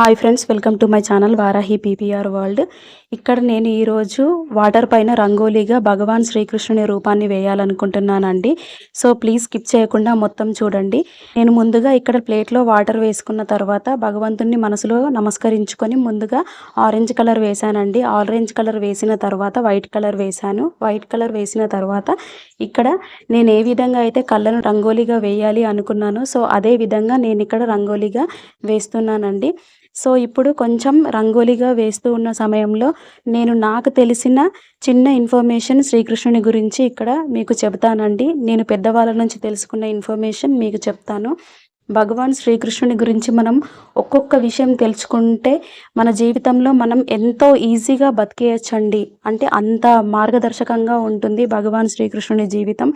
Hi friends welcome to my channel Varahi PPR world ఇక్కడ నేను ఈరోజు వాటర్ పైన రంగోలీగా భగవాన్ శ్రీకృష్ణుని రూపాన్ని వేయాలనుకుంటున్నానండి. సో ప్లీజ్ స్కిప్ చేయకుండా మొత్తం చూడండి. నేను ముందుగా ఇక్కడ ప్లేట్లో వాటర్ వేసుకున్న తర్వాత భగవంతుని మనసులో నమస్కరించుకొని ముందుగా ఆరెంజ్ కలర్ వేశానండి. ఆరెంజ్ కలర్ వేసిన తర్వాత వైట్ కలర్ వేశాను. వైట్ కలర్ వేసిన తర్వాత ఇక్కడ నేను ఏ విధంగా అయితే కళ్ళను రంగోలీగా వేయాలి అనుకున్నానో సో అదే విధంగా నేను ఇక్కడ రంగోలీగా వేస్తున్నానండి. సో ఇప్పుడు కొంచెం రంగోలీగా వేస్తూ ఉన్న సమయంలో నేను నాకు తెలిసిన చిన్న ఇన్ఫర్మేషన్ శ్రీకృష్ణుని గురించి ఇక్కడ మీకు చెబుతానండి. నేను పెద్దవాళ్ళ నుంచి తెలుసుకున్న ఇన్ఫర్మేషన్ మీకు చెప్తాను. భగవాన్ శ్రీకృష్ణుని గురించి మనం ఒక్కొక్క విషయం తెలుసుకుంటే మన జీవితంలో మనం ఎంతో ఈజీగా బతికేయచ్చండి. అంటే అంత మార్గదర్శకంగా ఉంటుంది భగవాన్ శ్రీకృష్ణుని జీవితం.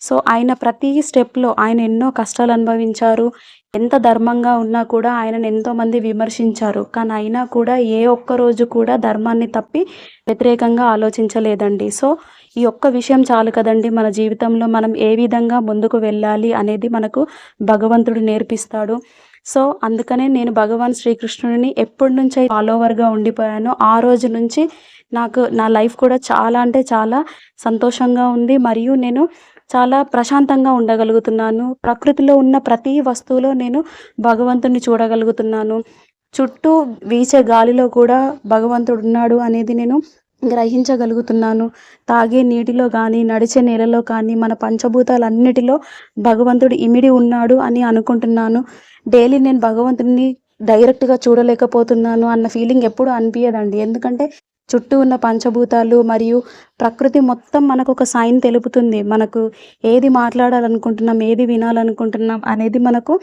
సో ఆయన ప్రతి స్టెప్లో ఆయన ఎన్నో కష్టాలు అనుభవించారు. ఎంత ధర్మంగా ఉన్నా కూడా ఆయనను ఎంతోమంది విమర్శించారు. కానీ అయినా కూడా ఏ ఒక్క రోజు కూడా ధర్మాన్ని తప్పి వ్యతిరేకంగా ఆలోచించలేదండి. సో ఈ ఒక్క విషయం చాలు కదండి. మన జీవితంలో మనం ఏ విధంగా ముందుకు వెళ్ళాలి అనేది మనకు భగవంతుడు నేర్పిస్తాడు. సో అందుకనే నేను భగవాన్ శ్రీకృష్ణుడిని ఎప్పటి నుంచి ఫాలోవర్గా ఉండిపోయానో ఆ రోజు నుంచి నాకు నా లైఫ్ కూడా చాలా అంటే చాలా సంతోషంగా ఉంది. మరియు నేను చాలా ప్రశాంతంగా ఉండగలుగుతున్నాను. ప్రకృతిలో ఉన్న ప్రతి వస్తువులో నేను భగవంతుని చూడగలుగుతున్నాను. చుట్టూ వీచే గాలిలో కూడా భగవంతుడు ఉన్నాడు అనేది నేను గ్రహించగలుగుతున్నాను. తాగే నీటిలో కానీ నడిచే నేలలో కానీ మన పంచభూతాలన్నిటిలో భగవంతుడు ఇమిడి ఉన్నాడు అని అనుకుంటున్నాను. డైలీ నేను భగవంతుడిని డైరెక్ట్గా చూడలేకపోతున్నాను అన్న ఫీలింగ్ ఎప్పుడు అనిపించదండి ఎందుకంటే చుట్టూ ఉన్న పంచభూతాలు మరియు ప్రకృతి మొత్తం మనకు ఒక సైన్ తెలుపుతుంది. మనకు ఏది మాట్లాడాలనుకుంటున్నాం ఏది వినాలనుకుంటున్నాం అనేది మనకు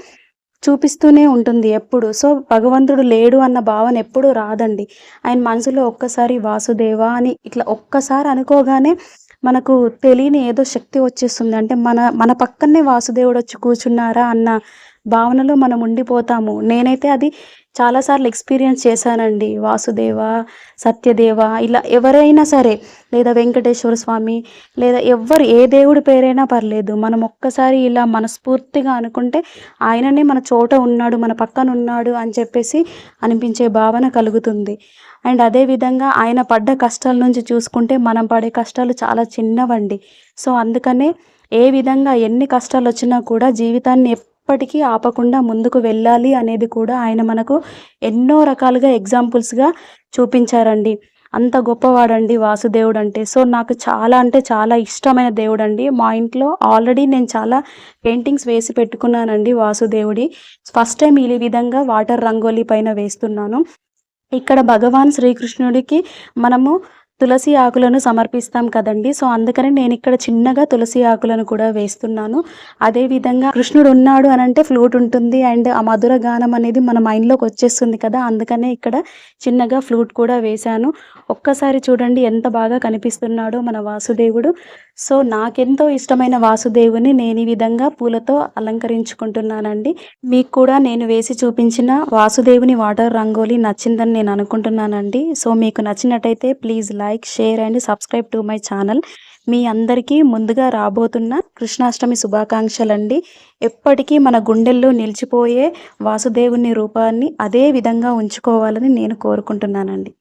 చూపిస్తూనే ఉంటుంది ఎప్పుడు. సో భగవంతుడు లేడు అన్న భావన ఎప్పుడు రాదండి. ఆయన మనసులో ఒక్కసారి వాసుదేవ అని ఇట్లా ఒక్కసారి అనుకోగానే మనకు తెలియని ఏదో శక్తి వచ్చేస్తుంది. అంటే మన మన పక్కనే వాసుదేవుడు వచ్చి కూర్చున్నారా అన్న భావనలో మనం ఉండిపోతాము. నేనైతే అది చాలాసార్లు ఎక్స్పీరియన్స్ చేశానండి. వాసుదేవ సత్యదేవ ఇలా ఎవరైనా సరే లేదా వెంకటేశ్వర స్వామి లేదా ఎవ్వరు ఏ దేవుడి పేరైనా పర్లేదు మనం ఒక్కసారి ఇలా మనస్ఫూర్తిగా అనుకుంటే ఆయననే మన చోట ఉన్నాడు మన పక్కన ఉన్నాడు అని చెప్పేసి అనిపించే భావన కలుగుతుంది. అండ్ అదేవిధంగా ఆయన పడ్డ కష్టాల నుంచి చూసుకుంటే మనం పడే కష్టాలు చాలా చిన్నవండి. సో అందుకనే ఏ విధంగా ఎన్ని కష్టాలు వచ్చినా కూడా జీవితాన్ని ఎప్పటికీ ఆపకుండా ముందుకు వెళ్ళాలి అనేది కూడా ఆయన మనకు ఎన్నో రకాలుగా ఎగ్జాంపుల్స్గా చూపించారండి. అంత గొప్పవాడండి వాసుదేవుడు అంటే. సో నాకు చాలా అంటే చాలా ఇష్టమైన దేవుడు అండి మా ఇంట్లో ఆల్రెడీ నేను చాలా పెయింటింగ్స్ వేసి పెట్టుకున్నానండి వాసుదేవుడి. ఫస్ట్ టైం ఈ విధంగా వాటర్ రంగోలీ పైన వేస్తున్నాను. ఇక్కడ భగవాన్ శ్రీకృష్ణుడికి మనము తులసి ఆకులను సమర్పిస్తాం కదండి. సో అందుకని నేను ఇక్కడ చిన్నగా తులసి ఆకులను కూడా వేస్తున్నాను. అదేవిధంగా కృష్ణుడు ఉన్నాడు అని అంటే ఫ్లూట్ ఉంటుంది అండ్ ఆ మధుర గానం అనేది మన మైండ్లోకి వచ్చేస్తుంది కదా. అందుకనే ఇక్కడ చిన్నగా ఫ్లూట్ కూడా వేశాను. ఒక్కసారి చూడండి ఎంత బాగా కనిపిస్తున్నాడో మన వాసుదేవుడు. సో నాకెంతో ఇష్టమైన వాసుదేవుని నేను ఈ విధంగా పూలతో అలంకరించుకుంటున్నానండి. మీకు కూడా నేను వేసి చూపించిన వాసుదేవుని వాటర్ రంగోలీ నచ్చిందని నేను అనుకుంటున్నానండి. సో మీకు నచ్చినట్టయితే please like share and subscribe to my channel. మీ అందరికీ ముందుగా రాబోతున్న కృష్ణాష్టమి శుభాకాంక్షలండి. ఎప్పటికీ మన గుండెల్లో నిలిచిపోయే వాసుదేవుని రూపాన్ని అదే విధంగా ఉంచుకోవాలని నేను కోరుకుంటున్నానండి.